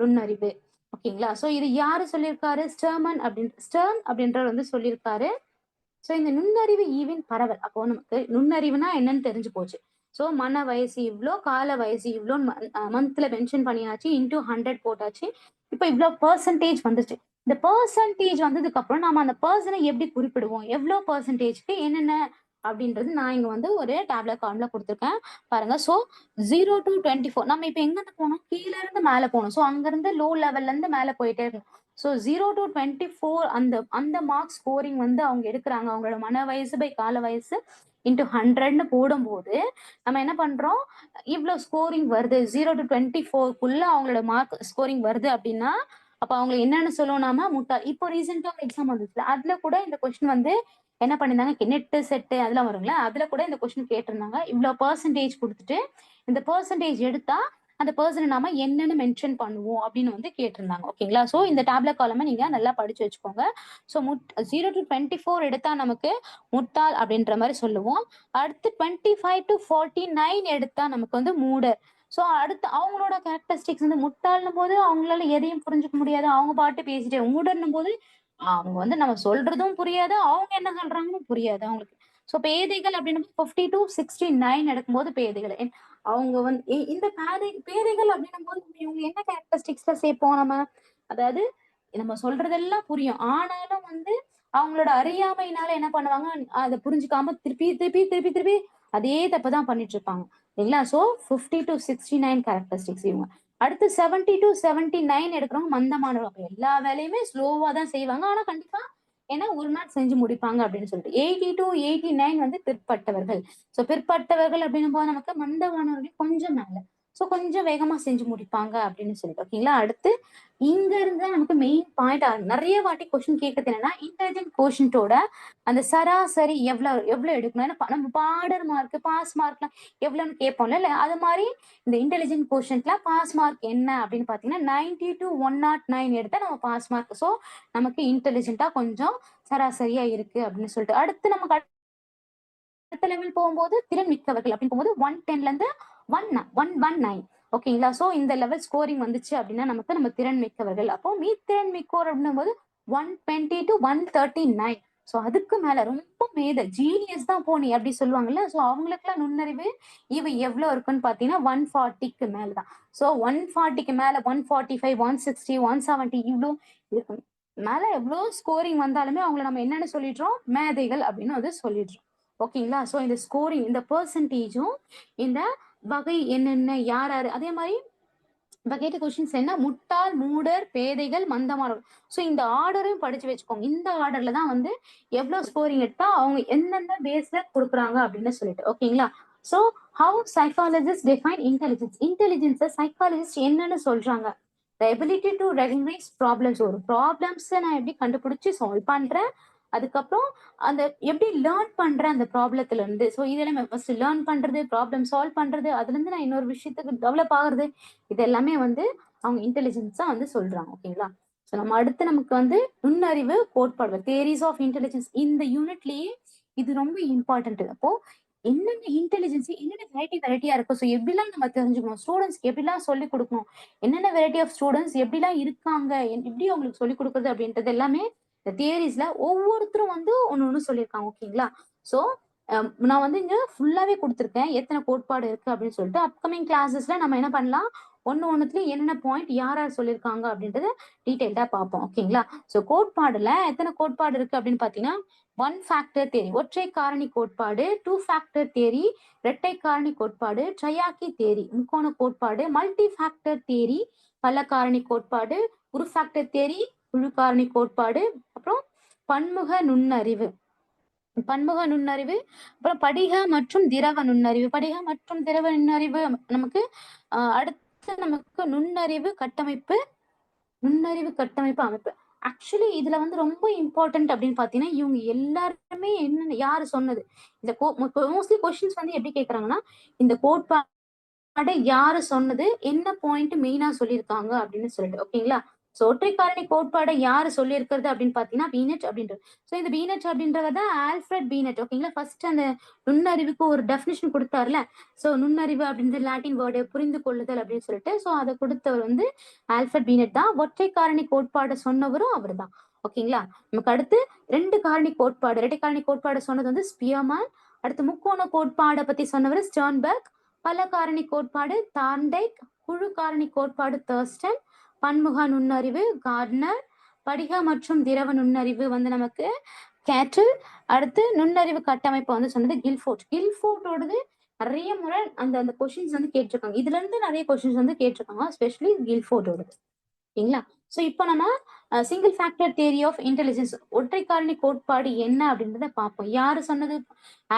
நுண்ணறிவு. ஓகேங்களா? ஸோ இது யாரு சொல்லியிருக்காரு? ஸ்டர்மன் அப்படின் ஸ்டர்ன் அப்படின்றவர் வந்து சொல்லியிருக்காரு. ஸோ இந்த நுண்ணறிவு ஈவின் பரவல். அப்போ நமக்கு நுண்ணறிவுனா என்னன்னு தெரிஞ்சு போச்சு. ஸோ மன வயசு இவ்வளோ கால வயசு இவ்வளோ மந்த்ல மென்ஷன் பண்ணியாச்சு. இன்டூ 100 போட்டாச்சு. இப்போ இவ்வளோ பர்சன்டேஜ் வந்துச்சு இந்த பர்சன்டேஜ் வந்ததுக்கு அப்புறம் நாம அந்த பர்சனை எப்படி குறிப்பிடுவோம்? எவ்வளோ பர்சன்டேஜ்க்கு என்னென்ன அப்படின்றது நான் இங்க வந்து ஒரு டேப்லெட் கார்டில் கொடுத்துருக்கேன் பாருங்க. ஸோ 0 டூ 24 நம்ம இப்போ எங்கேருந்து போனோம்? கீழே இருந்து மேலே போகணும் ஸோ அங்கேருந்து லோ லெவல்ல இருந்து மேலே போயிட்டே இருக்கணும். So zero to twenty four அந்த அந்த மார்க் ஸ்கோரிங் வந்து அவங்க எடுக்கிறாங்க அவங்களோட மன வயசு பை கால வயசு இன்டூ 100ன்னு போடும்போது, நம்ம என்ன பண்றோம்? இவ்வளோ ஸ்கோரிங் வருது. ஜீரோ டு டுவெண்ட்டி ஃபோர்க்குள்ள அவங்களோட மார்க் ஸ்கோரிங் வருது அப்படின்னா, அப்ப அவங்கள என்னன்னு சொல்லணும்னா முட்டா இப்போ ரீசெண்டா ஒரு எக்ஸாம் வந்துச்சுல்ல. அதுல கூட இந்த கொஸ்டின் வந்து என்ன பண்ணியிருந்தாங்க? நெட்டு, செட்டு அதெல்லாம் வரும்ல. அதுல கூட இந்த கொஸ்டின் கேட்டிருந்தாங்க. இவ்வளோ பெர்சன்டேஜ் கொடுத்துட்டு இந்த பர்சன்டேஜ் எடுத்தா, அந்த பர்சனை நாம என்னன்னு மென்ஷன் பண்ணுவோம் அப்படின்னு வந்து கேட்டிருந்தாங்க. ஓகேங்களா? ஸோ இந்த டேப்லெட் காலமை நீங்க நல்லா படிச்சு வச்சுக்கோங்க. ஸோ முட் 0 டூ 24 எடுத்தா நமக்கு முட்டாள் அப்படின்ற மாதிரி சொல்லுவோம். அடுத்து twenty five to forty nine எடுத்தா நமக்கு வந்து மூடர். ஸோ அடுத்து அவங்களோட கேரக்டரிஸ்டிக்ஸ் வந்து முட்டாள்ன்னும்போது அவங்களால எதையும் புரிஞ்சுக்க முடியாது. அவங்க பாட்டு பேசிட்டே மூடர்ன்னும்போது அவங்க வந்து நம்ம சொல்றதும் புரியாது. அவங்க என்ன சொல்றாங்கன்னு புரியாது அவங்களுக்கு. ஸோ பேதைகள் அப்படின்னும்போது 50 டூ 69 எடுக்கும்போது பேதைகள். என் அவங்க வந்து இந்த பேதை பேதைகள் அப்படின்னும் போது இவங்க என்ன கேரக்டரிஸ்டிக்ஸ்ல சேர்ப்போம் நம்ம? அதாவது நம்ம சொல்றதெல்லாம் புரியும். ஆனாலும் வந்து அவங்களோட அறியாமையினால என்ன பண்ணுவாங்க? அதை புரிஞ்சுக்காம திருப்பி, திருப்பி, திருப்பி, திருப்பி அதே தப்பு தான் பண்ணிட்டு இருப்பாங்க. இல்லைங்களா? So fifty to sixty nine characteristics இவங்க. அடுத்து 70 டூ 79 எடுக்கிறவங்க மந்தமானவங்க. எல்லா வேலையுமே ஸ்லோவா தான் செய்வாங்க. ஆனா கண்டிப்பா ஏன்னா ஒரு நாள் செஞ்சு முடிப்பாங்க அப்படின்னு சொல்லிட்டு. எயிட்டி டு எயிட்டி நைன் வந்து பிற்பட்டவர்கள். ஸோ பிற்பட்டவர்கள் அப்படின்னும்போது நமக்கு மந்தவானவர்கள் கொஞ்சம் மேல. ஸோ கொஞ்சம் வேகமா செஞ்சு முடிப்பாங்க அப்படின்னு சொல்லிட்டு. ஓகேங்களா? அடுத்து இங்க இருந்து நமக்கு மெயின் பாயிண்ட் நிறைய வாட்டி கொஸ்டின் கேட்கறது என்னன்னா, இன்டெலிஜென்ட் கொஷின்ட்டோட அந்த சராசரி எவ்வளவு எவ்வளோ எடுக்கணும்? நம்ம பார்டர் மார்க், பாஸ் மார்க்லாம் எவ்வளோன்னு கேட்போம்ல. இல்ல அது மாதிரி இந்த இன்டெலிஜென்ட் கோஷன்ட்ல பாஸ் மார்க் என்ன அப்படின்னு பார்த்தீங்கன்னா, 90 டூ 109 எடுத்தா நம்ம பாஸ் மார்க். ஸோ நமக்கு இன்டெலிஜென்ட்டா கொஞ்சம் சராசரியா இருக்கு அப்படின்னு சொல்லிட்டு. அடுத்து நமக்கு அடுத்த லெவல் போகும்போது திறன் மிக்கவர்கள் அப்படின்னு போகும்போது 110ல இருந்து 1 119 ஓகேங்களா? ஸோ இந்த லெவல் ஸ்கோரிங் வந்துச்சு அப்படின்னா நமக்கு நம்ம திறன் மிக்கவர்கள். அப்போ மீத்திறன் மிக்கோர் அப்படின்னும் போது one twenty to one thirty nine so அதுக்கு மேல ரொம்ப மேத ஜீனியஸ் தான் போனி அப்படி சொல்லுவாங்கல்ல. ஸோ அவங்களுக்குலாம் நுண்ணறிவு இவ எவ்வளோ இருக்குன்னு பார்த்தீங்கன்னா, ஒன் ஃபார்ட்டிக்கு மேலே தான். ஸோ ஒன் ஃபார்ட்டிக்கு மேலே one forty five one sixty one seventy இவ்வளோ இருக்கும். மேலே எவ்வளோ ஸ்கோரிங் வந்தாலுமே அவங்கள நம்ம என்னென்னு சொல்லிடுறோம்? மேதைகள் அப்படின்னு வந்து சொல்லிடுறோம். ஓகேங்களா? ஸோ இந்த ஸ்கோரிங் இந்த பெர்சன்டேஜும் இந்த வகை என்னென்ன, யார் யாரு? அதே மாதிரி இப்ப கேட்ட கொஸ்டின்ஸ் என்ன? முட்டாள் மூடர் பேதைகள் மந்தமானவர். ஸோ இந்த ஆர்டரையும் படிச்சு வச்சுக்கோங்க. இந்த ஆர்டர்ல தான் வந்து எவ்வளவு ஸ்கோரிங் எடுத்தா அவங்க எந்தெந்த பேஸ்ல கொடுக்குறாங்க அப்படின்னு சொல்லிட்டு. ஓகேங்களா? So how psychologist define intelligence இன்டெலிஜென்ஸை psychologist என்னன்னு சொல்றாங்க. The ability to recognise problems ஒரு ப்ராப்ளம்ஸை நான் எப்படி கண்டுபிடிச்சு சால்வ் பண்றேன்? அதுக்கப்புறம் அந்த எப்படி லேர்ன் பண்றேன் அந்த ப்ராப்ளத்துல இருந்து ஸோ இதெல்லாம் ஃபர்ஸ்ட் லேர்ன் பண்றது ப்ராப்ளம் சால்வ் பண்றது அதுல இருந்து நான் இன்னொரு விஷயத்துக்கு டெவலப் ஆகுறது இது எல்லாமே வந்து அவங்க இன்டெலிஜென்ஸா வந்து சொல்றாங்க ஓகேங்களா ஸோ நம்ம அடுத்து நமக்கு வந்து நுண்ணறிவு கோட்பாடு தேரிஸ் ஆஃப் இன்டெலிஜென்ஸ் இந்த யூனிட்லயே இது ரொம்ப இம்பார்ட்டன்ட் அப்போ என்னென்ன இன்டெலிஜென்ஸ் என்னென்ன வெரைட்டி வெரைட்டியா இருக்கும் ஸோ எப்படிலாம் நம்ம தெரிஞ்சுக்கணும் ஸ்டூடெண்ட்ஸ்க்கு எப்படிலாம் சொல்லிக் கொடுக்கணும் என்னென்ன வெரைட்டி ஆஃப் ஸ்டூடெண்ட்ஸ் எப்படிலாம் இருக்காங்க எப்படி அவங்களுக்கு சொல்லிக் கொடுக்குறது அப்படின்றது எல்லாமே இந்த தியரிஸ்ல ஒவ்வொருத்தரும் வந்து ஒன்னு ஒண்ணு சொல்லியிருக்காங்க ஓகேங்களா? ஸோ நான் வந்து இங்க ஃபுல்லாவே கொடுத்துருக்கேன். எத்தனை கோட்பாடு இருக்கு அப்படின்னு சொல்லிட்டு அப்கமிங் கிளாஸஸ்ல நம்ம என்ன பண்ணலாம்? ஒன்னு ஒன்னுத்துலயும் என்னென்ன பாயிண்ட் யார் யார் சொல்லியிருக்காங்க அப்படின்றத டீட்டெயில்டா பார்ப்போம் ஓகேங்களா? ஸோ கோட்பாடுல எத்தனை கோட்பாடு இருக்கு அப்படின்னு பாத்தீங்கன்னா ஒன் ஃபேக்டர் தேரி ஒற்றை காரணி கோட்பாடு டூ ஃபேக்டர் தேரி இரட்டை காரணி கோட்பாடு ட்ரையாக்கி தேரி முக்கோண கோட்பாடு மல்டி ஃபேக்டர் தேரி பல காரணி கோட்பாடு ஒரு ஃபேக்டர் தேரி குழுக்காரணி கோட்பாடு அப்புறம் பன்முக நுண்ணறிவு. பன்முக நுண்ணறிவு அப்புறம் படிக மற்றும் திரவ நுண்ணறிவு. படிக மற்றும் திரவ நுண்ணறிவு நமக்கு அடுத்து நமக்கு நுண்ணறிவு கட்டமைப்பு நுண்ணறிவு கட்டமைப்பு அமைப்பு. ஆக்சுவலி இதுல வந்து ரொம்ப இம்பார்ட்டன்ட் அப்படின்னு பாத்தீங்கன்னா இவங்க எல்லாருமே என்ன யாரு சொன்னது? இந்த மோஸ்ட்லி கொஸ்டின்ஸ் வந்து எப்படி கேக்குறாங்கன்னா இந்த கோட்பாடு யாரு சொன்னது? என்ன பாயிண்ட் மெயினா சொல்லியிருக்காங்க அப்படின்னு சொல்லிட்டு. ஓகேங்களா ஸோ ஒற்றைக்காரணி கோட்பாடை யாரு சொல்லியிருக்கிறது அப்படின்னு பாத்தீங்கன்னா பீனட் அப்படின்றது. ஸோ இந்த பீனட் அப்படின்றது தான் ஆல்ஃபிரட் பீனட் ஓகேங்களா ஃபர்ஸ்ட் அந்த நுண்ணறிவுக்கு ஒரு டெஃபினிஷன் கொடுத்தாருல. ஸோ நுண்ணறிவு அப்படின்றது லாட்டின் வேர்டு புரிந்து கொள்ளுதல் அப்படின்னு சொல்லிட்டு ஸோ அதை கொடுத்தவர் வந்து ஆல்ஃபிரட் பீனட் தான். ஒற்றைக்காரணி கோட்பாடை சொன்னவரும் அவர் தான் ஓகேங்களா நமக்கு அடுத்து ரெண்டு காரணி கோட்பாடு. இரட்டை காரணி கோட்பாடு சொன்னது வந்து ஸ்பியர்மேன் அடுத்து முக்கோண கோட்பாடை பத்தி சொன்னவர் ஸ்டர்ன்பர்க் பல காரணி கோட்பாடு தார்டைக் குழு காரணி கோட்பாடு தர்ஸ்டன் பன்முக நுண்ணறிவு கார்ட்னர் படிக மற்றும் திரவ நுண்ணறிவு வந்து நமக்கு கேட்டில். அடுத்து நுண்ணறிவு கட்டமைப்பு வந்து சொன்னது கில்ஃபோர்ட். கில்ஃபோர்ட்டோடது நிறைய முறை அந்த அந்த கொஷின்ஸ் வந்து கேட்டிருக்காங்க. இதுல இருந்து நிறைய கொஷின்ஸ் வந்து கேட்டிருக்காங்க ஸ்பெஷலி கில்ஃபோர்ட்டோடது. ஓகேங்களா ஸோ இப்போ நம்ம single factor theory of intelligence ஒற்றை காரணி கோட்பாடு என்ன அப்படின்றத பார்ப்போம். யார் சொன்னது?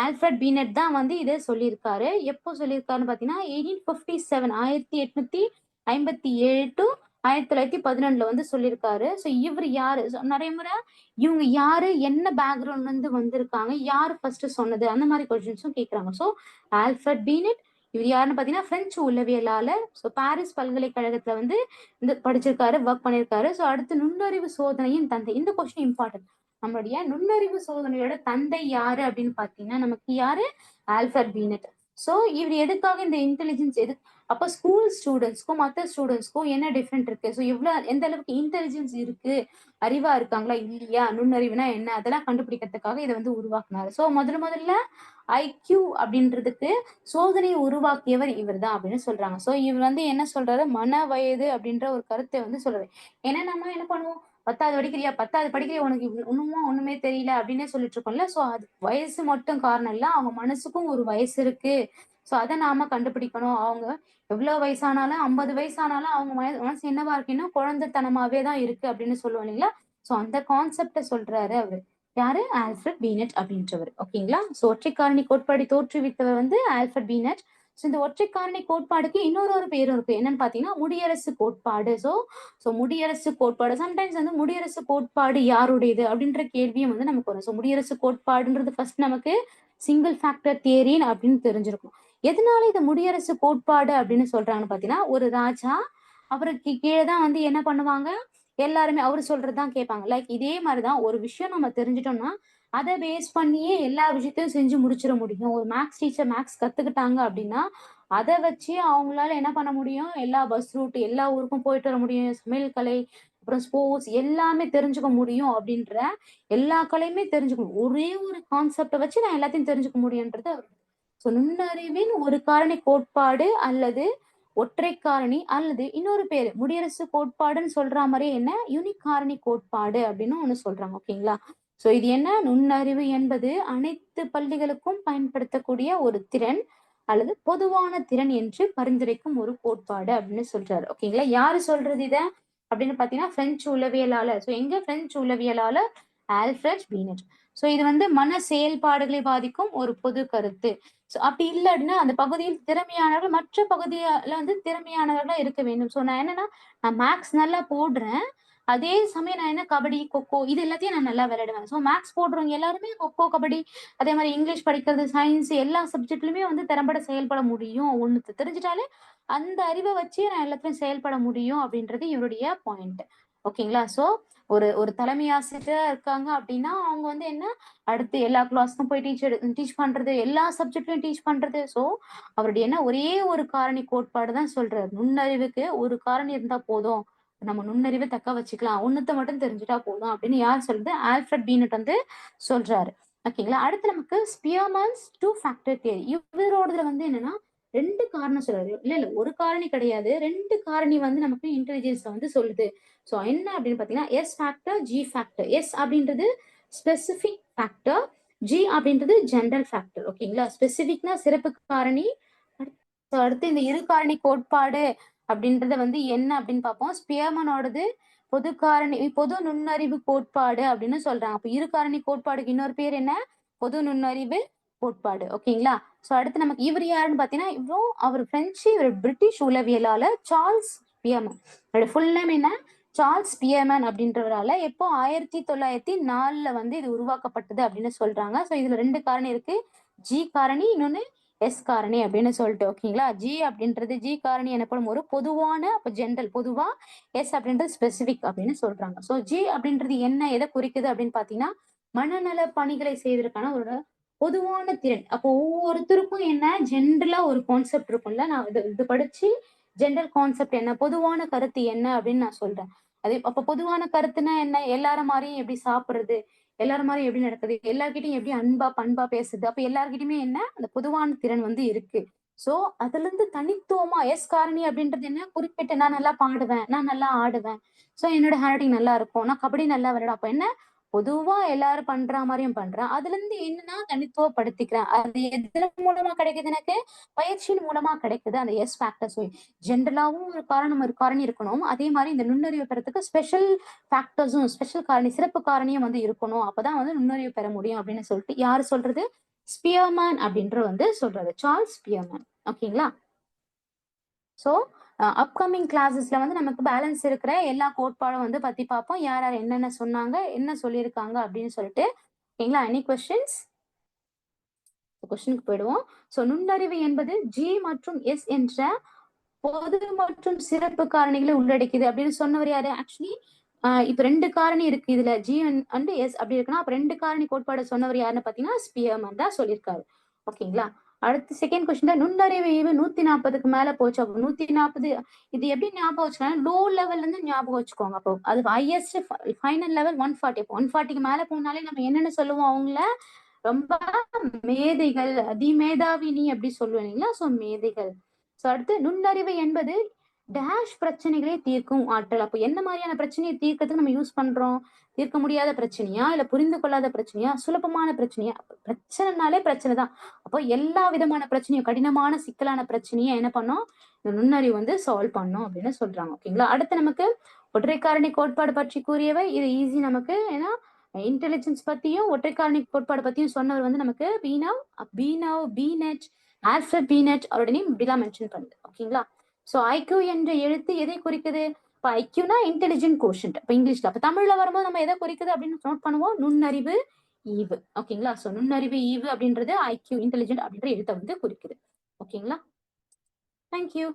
ஆல்ஃபிரட் பீனட் தான் வந்து இதை சொல்லியிருக்காரு. எப்போ சொல்லியிருக்காருன்னு பார்த்தீங்கன்னா எயிட்டீன் ஃபிஃப்டி செவன் ஆயிரத்தி எட்நூத்தி ஐம்பத்தி ஏழு டு ஆயிரத்தி தொள்ளாயிரத்தி பதினொன்னுல வந்து சொல்லியிருக்காரு. ஸோ இவர் யாரு? நிறைய முறை இவங்க யாரு? என்ன பேக்ரவுண்ட்ல இருந்து வந்திருக்காங்க? யாரு ஃபர்ஸ்ட் சொன்னது? அந்த மாதிரி கொஸ்டின்ஸும் கேட்கறாங்க ஸோ ஆல்ஃபர்ட் பீனட் இவர் யாருன்னு பார்த்தீங்கன்னா பிரெஞ்சு உளவியலாளர். ஸோ பாரிஸ் பல்கலைக்கழகத்துல வந்து இந்த படிச்சிருக்காரு ஒர்க் பண்ணியிருக்காரு ஸோ அடுத்து நுண்ணறிவு சோதனையின் தந்தை. இந்த கொஸ்டின் இம்பார்ட்டன்ட் நம்மளுடைய நுண்ணறிவு சோதனையோட தந்தை யாரு அப்படின்னு பாத்தீங்கன்னா நமக்கு யாரு? ஆல்ஃபர்ட் பீனட் ஸோ இவர் எதுக்காக இந்த இன்டெலிஜென்ஸ் எது அப்போ ஸ்கூல் ஸ்டூடெண்ட்ஸ்க்கும் மற்ற ஸ்டூடெண்ட்ஸ்க்கும் என்ன டிஃப்ரெண்ட் இருக்கு? ஸோ எவ்வளோ எந்த அளவுக்கு இன்டெலிஜென்ஸ் இருக்கு? அறிவா இருக்காங்களா? இல்லையா? நுண்ணறிவுனா என்ன? அதெல்லாம் கண்டுபிடிக்கிறதுக்காக இதை வந்து உருவாக்குனாரு. ஸோ முதல்ல முதல்ல ஐக்யூ அப்படின்றதுக்கு சோதனையை உருவாக்கியவர் இவர் தான் அப்படின்னு சொல்றாங்க. ஸோ இவர் வந்து என்ன சொல்றாரு? மன வயது அப்படின்ற ஒரு கருத்தை வந்து சொல்றாரு. ஏன்னா நம்ம என்ன பண்ணுவோம்? பத்தாவது படிக்கிறியா? பத்தாவது படிக்கிறியா? உனக்கு ஒண்ணுமா ஒண்ணுமே தெரியல அப்படின்னே சொல்லிட்டு இருக்கோம்ல. ஸோ அது வயசு மட்டும் காரணம் இல்ல. அவங்க மனசுக்கும் ஒரு வயசு இருக்கு. ஸோ அதை நாம கண்டுபிடிக்கணும். அவங்க எவ்வளவு வயசானாலும் ஐம்பது வயசானாலும் அவங்க மனசு என்னவா இருக்குன்னா குழந்தைத்தனமாவே தான் இருக்கு அப்படின்னு சொல்லுவோம் இல்லைங்களா? ஸோ அந்த கான்செப்டை சொல்றாரு அவரு. யாரு? ஆல்ஃபர்ட் பீனட் அப்படின்றவர். ஓகேங்களா? ஸோ ஒற்றை காரணி கோட்பாடு தோற்றுவித்தவர் வந்து ஆல்ஃபர்ட் பீனட். ஸோ இந்த ஒற்றை காரணி கோட்பாடுக்கு இன்னொரு ஒரு பேரும் இருக்கு. என்னன்னு பாத்தீங்கன்னா முடியரசு கோட்பாடு. ஸோ ஸோ முடியரசு கோட்பாடு. சம்டைம்ஸ் வந்து முடியரசு கோட்பாடு யாருடையது அப்படின்ற கேள்வியும் வந்து நமக்கு வரும். ஸோ முடியரசு கோட்பாடுன்றது ஃபர்ஸ்ட் நமக்கு சிங்கிள் ஃபேக்டர் தியரின் அப்படின்னு தெரிஞ்சிருக்கும். எதனால இது முடியரசு கோட்பாடு அப்படின்னு சொல்றாங்கன்னு பாத்தீங்கன்னா ஒரு ராஜா அவருக்கு கீழே தான் வந்து என்ன பண்ணுவாங்க? எல்லாருமே அவர் சொல்றதுதான் கேட்பாங்க. லைக் இதே மாதிரிதான் ஒரு விஷயம் நம்ம தெரிஞ்சிட்டோம்னா அதை பேஸ் பண்ணியே எல்லா விஷயத்தையும் செஞ்சு முடிச்சிட முடியும். ஒரு மேக்ஸ் டீச்சர் மேக்ஸ் கத்துக்கிட்டாங்க அப்படின்னா அதை வச்சு அவங்களால என்ன பண்ண முடியும்? எல்லா பஸ் ரூட் எல்லா ஊருக்கும் போயிட்டு வர முடியும். சமையல் கலை அப்புறம் ஸ்போர்ட்ஸ் எல்லாமே தெரிஞ்சுக்க முடியும் அப்படின்ற எல்லா கலையுமே தெரிஞ்சுக்கணும். ஒரே ஒரு கான்செப்டை வச்சு நான் எல்லாத்தையும் தெரிஞ்சுக்க முடியுன்றது ஸோ நுண்ணறிவின் ஒரு காரணி கோட்பாடு அல்லது ஒற்றை காரணி அல்லது இன்னொரு பேரு முடியரசு கோட்பாடுன்னு சொல்ற மாதிரி என்ன? யூனிக் காரணி கோட்பாடு அப்படின்னு ஒண்ணு சொல்றாங்க ஓகேங்களா? சோ இது என்ன? நுண்ணறிவு என்பது அனைத்து பள்ளிகளுக்கும் பயன்படுத்தக்கூடிய ஒரு திறன் அல்லது பொதுவான திறன் என்று பரிந்துரைக்கும் ஒரு கோட்பாடு அப்படின்னு சொல்றாரு ஓகேங்களா? யாரு சொல்றது இத? அப்படின்னு பாத்தீங்கன்னா பிரெஞ்சு உளவியலாளர். ஸோ எங்க பிரெஞ்சு உளவியலாளர்? ஆல்ஃபிரட் பீனட் ஸோ இது வந்து மன செயல்பாடுகளை பாதிக்கும் ஒரு பொது கருத்து. ஸோ அப்படி இல்லை அப்படின்னா அந்த பகுதியில் திறமையானவர்கள் மற்ற பகுதியில வந்து திறமையானவர்களா இருக்க வேண்டும். ஸோ நான் என்னன்னா நான் மேக்ஸ் நல்லா போடுறேன். அதே சமயம் நான் என்ன கபடி கொக்கோ இது எல்லாத்தையும் நான் நல்லா விளையாடுவேன். ஸோ மேக்ஸ் போடுறவங்க எல்லாருமே கொக்கோ கபடி அதே மாதிரி இங்கிலீஷ் படிக்கிறது சயின்ஸ் எல்லா சப்ஜெக்ட்லயுமே வந்து திறம்பட செயல்பட முடியும். ஒன்று தெரிஞ்சிட்டாலே அந்த அறிவை வச்சு நான் எல்லாத்தையும் செயல்பட முடியும் அப்படின்றது இவருடைய பாயிண்ட் ஓகேங்களா? ஸோ ஒரு ஒரு தலைமை ஆசிரியரா இருக்காங்க அப்படின்னா அவங்க வந்து என்ன? அடுத்து எல்லா கிளாஸ்க்கும் போய் டீச்சர் டீச் பண்றது எல்லா சப்ஜெக்ட்லயும் டீச் பண்றது. ஸோ அவருடைய என்ன? ஒரே ஒரு காரணி கோட்பாடு தான் சொல்றாரு. நுண்ணறிவுக்கு ஒரு காரணி இருந்தா போதும். நம்ம நுண்ணறிவை தக்க வச்சுக்கலாம். ஒன்னத்தை மட்டும் தெரிஞ்சுட்டா போதும் அப்படின்னு யார் சொல்றது? ஆல்ஃபர்ட் பீனட் வந்து சொல்றாரு. ஓகேங்களா? அடுத்து நமக்கு ஸ்பியர்மன்ஸ் டூ ஃபேக்டர் தியரி இவரோடதுல வந்து என்னன்னா ரெண்டு காரணம் சொல்றாரு இல்ல இல்ல ஒரு காரணி கிடையாது. ரெண்டு காரணி வந்து நமக்கு இன்டெலிஜென்ஸ் வந்து சொல்லுது. ஸோ என்ன அப்படின்னு பாத்தீங்கன்னா S factor G factor S அப்படின்றது ஸ்பெசிபிக் ஃபேக்டர் ஜி அப்படின்றது ஜென்ரல் ஃபேக்டர் ஓகேங்களா ஸ்பெசிபிக்னா சிறப்பு காரணி. அடுத்து இந்த இரு காரணி கோட்பாடு அப்படின்றத வந்து என்ன அப்படின்னு பார்ப்போம். ஸ்பியமனோடது பொது காரணி பொது நுண்ணறிவு கோட்பாடு அப்படின்னு சொல்றாங்க. அப்ப இரு காரணி கோட்பாடுக்கு இன்னொரு பேர் என்ன? பொது நுண்ணறிவு கோட்பாடு ஓகேங்களா? சோ அடுத்து நமக்கு இவர் யாருன்னு பாத்தீங்கன்னா இவரும் அவர் பிரெஞ்சு இவர் பிரிட்டிஷ் உளவியலாளர் சார்ல்ஸ் பியர்மன் ஃபுல் நேம் என்ன? சார்ல்ஸ் பியமன் அப்படின்றவரால எப்போ ஆயிரத்தி தொள்ளாயிரத்தி நாலுல வந்து இது உருவாக்கப்பட்டது அப்படின்னு சொல்றாங்க. சோ இதுல ரெண்டு காரணி இருக்கு. ஜி காரணி இன்னொன்னு எஸ் காரணி அப்படின்னு சொல்லிட்டு ஓகேங்களா? ஜி அப்படின்றது ஜி காரணி எனப்படும் ஒரு பொதுவான அப்ப ஜென்ரல் பொதுவா எஸ் அப்படின்றது ஸ்பெசிபிக் அப்படின்னு சொல்றாங்க. ஸோ ஜி அப்படின்றது என்ன எதை குறிக்குது அப்படின்னு பாத்தீங்கன்னா மனநல பணிகளை செய்வதற்கான ஒரு பொதுவான திறன். அப்போ ஒவ்வொருத்தருக்கும் என்ன? ஜென்ரலா ஒரு கான்செப்ட் இருக்கும்ல. நான் இது இது படிச்சு ஜென்ரல் கான்செப்ட் என்ன? பொதுவான கருத்து என்ன? அப்படின்னு நான் சொல்றேன். அதே அப்ப பொதுவான கருத்துனா என்ன? எல்லார மாதிரியும் எப்படி சாப்பிடுறது? எல்லார மாதிரியும் எப்படி நடக்குது? எல்லார்கிட்டையும் எப்படி அன்பா பண்பா பேசுது அப்ப எல்லார்கிட்டயுமே என்ன? அந்த பொதுவான திறன் வந்து இருக்கு. சோ அதுல இருந்து தனித்துவமா எஸ் காரணி அப்படின்றது என்ன? குறிப்பிட்ட நான் நல்லா பாடுவேன். நான் நல்லா ஆடுவேன். சோ என்னோட ஹேண்ட் ரைட்டிங் நல்லா இருக்கும். நான் கபடி நல்லா விளையாடும் அப்ப என்ன? பொதுவா எல்லாரும் பண்ற மாதிரியும் பண்றேன். அதுல இருந்து என்னன்னா தனித்துவப்படுத்திக்கிறேன். அது எதுல மூலமா கிடைக்குது எனக்கு? பயிற்சியின் மூலமா கிடைக்குது. அந்த எஸ் ஃபேக்டர்ஸ் ஜென்ரலாவும் ஒரு காரணம் ஒரு காரணி இருக்கணும். அதே மாதிரி இந்த நுண்ணறிவு பெறத்துக்கு ஸ்பெஷல் ஃபேக்டர்ஸும் ஸ்பெஷல் காரணி சிறப்பு காரணியும் வந்து இருக்கணும். அப்பதான் வந்து நுண்ணறிவு பெற முடியும் அப்படின்னு சொல்லிட்டு யாரு சொல்றது? ஸ்பியர்மேன் அப்படின்ற வந்து சொல்றது. சார்ல்ஸ் ஸ்பியர்மேன் ஓகேங்களா சோ அப்கமிங் கிளாஸஸ்ல வந்து நமக்கு பேலன்ஸ் இருக்கிற எல்லா கோட்பாடும் வந்து பத்தி பார்ப்போம் யார் யார் என்னென்ன சொன்னாங்க என்ன சொல்லியிருக்காங்க அப்படின்னு சொல்லிட்டு. ஓகேங்களா எனி கொஸ்டின்ஸ் கொஸ்டினுக்கு போயிடுவோம். ஸோ நுண்ணறிவு என்பது ஜி மற்றும் எஸ் என்ற பொது மற்றும் சிறப்பு காரணிகளை உள்ளடக்கிது அப்படின்னு சொன்னவர் யாரு? ஆக்சுவலி இப்ப ரெண்டு காரணி இருக்கு இதுல. ஜி அண்ட் எஸ் அப்படி இருக்குன்னா அப்ப ரெண்டு காரணி கோட்பாடு சொன்னவர் யாருன்னு பாத்தீங்கன்னா ஸ்பியர்மன் தான் சொல்லியிருக்காரு. ஓகேங்களா அடுத்து செகண்ட் கொஸ்டின் நுண்ணறிவு ஈவு நூத்தி நாற்பதுக்கு மேல போச்சு. அப்போ நூத்தி நாற்பது இது எப்படி ஞாபகம் வச்சுக்கோங்க? லோ லெவல்ல இருந்து ஞாபகம் வச்சுக்கோங்க. அப்போ அது highest final level one forty one ஃபார்ட்டிக்கு மேல போனாலே நம்ம என்னென்ன சொல்லுவோம் அவங்கள? ரொம்ப மேதைகள் அதிமேதாவினி அப்படி சொல்லுவீங்களா ஸோ சோ மேதைகள். சோ அடுத்து நுண்ணறிவு என்பது டேஷ் பிரச்சனைகளே தீர்க்கும் ஆற்றல். அப்போ என்ன மாதிரியான பிரச்சனையை தீர்க்கறதுக்கு நம்ம யூஸ் பண்றோம்? தீர்க்க முடியாத பிரச்சனையா? இல்ல புரிந்து கொள்ளாத பிரச்சனையா? சுலபமான பிரச்சனையா? பிரச்சனைனாலே பிரச்சனை தான். அப்போ எல்லா விதமான பிரச்சனையும் கடினமான சிக்கலான பிரச்சனையை என்ன பண்ணோம்? இந்த நுண்ணறிவு வந்து சால்வ் பண்ணும் அப்படின்னு சொல்றாங்க. ஓகேங்களா அடுத்து நமக்கு ஒற்றை காரணி கோட்பாடு பற்றி கூறியவை. இது ஈஸி நமக்கு. ஏன்னா இன்டெலிஜென்ஸ் பத்தியும் ஒற்றை காரணி கோட்பாடு பத்தியும் சொன்னவர் வந்து நமக்கு பீனவ் பீனவ் பீனெட் ஆல்ஃபர் பீனெட் அவருடைய நேம் இப்படிலாம் மென்ஷன் பண்ணுது. ஓகேங்களா சோ ஐக்யூ என்ற எழுத்து எதை குறிக்குது? இப்போ ஐக்யூனா இன்டெலிஜென்ட் கோஷன்ட் இப்போ இங்கிலீஷ்ல. அப்போ தமிழ்ல வரும்போது நம்ம எதை குறிக்குது அப்படின்னு நோட் பண்ணுவோம்? நுண்ணறிவு ஈவு. ஓகேங்களா ஸோ நுண்ணறிவு ஈவு அப்படின்றது ஐக்யூ இன்டெலிஜென்ட் அப்படின்ற எழுத்தை வந்து குறிக்குது. ஓகேங்களா தேங்க்யூ